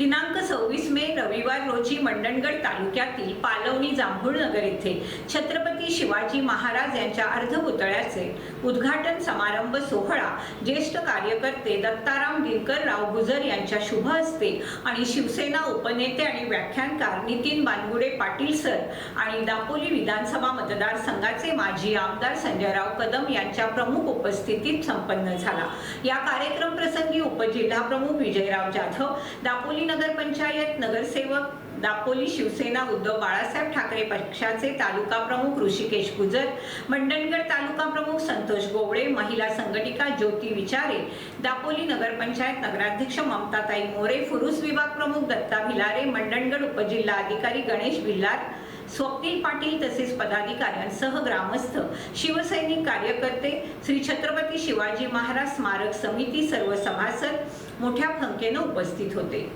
दिनांक सव्वीस मे रविवार रोजी मंडणगड तालुक्यातील पालवणी जांभूळनगर येथे छत्रपती शिवाजी महाराज यांच्या अर्धपुतळ्याचे उद्घाटन समारंभ सोहळा ज्येष्ठ कार्यकर्ते दत्ताराम दिनकरराव गुजर यांच्या शुभ हस्ते आणि शिवसेना उपनेते आणि व्याख्यानकार नितीन बानगुडे पाटील सर आणि दापोली विधानसभा मतदारसंघाचे माजी आमदार संजयराव कदम यांच्या प्रमुख उपस्थितीत संपन्न झाला. या कार्यक्रम प्रसंगी उपजिल्हा प्रमुख विजयराव जाधव दापोली नगर पंचायत नगरसेवक दापोली शिवसेना उद्धव बाळासाहेब ठाकरे पक्षाचे तालुका प्रमुख ऋषिकेश गुजर मंडणगड तालुका प्रमुख संतोष गोवळे महिला संघटिका ज्योती विचारे दापोली नगरपंचायत नगराध्यक्ष ममताताई मोरे फुरुस विभाग प्रमुख दत्ता भिलारे मंडणगड उपजिल्हा अधिकारी गणेश भिल्लार स्वप्नील पाटील तसेच पदाधिकाऱ्यांसह ग्रामस्थ शिवसैनिक कार्यकर्ते श्री छत्रपती शिवाजी महाराज स्मारक समिती सर्व सभासद मोठ्या संख्येनं उपस्थित होते.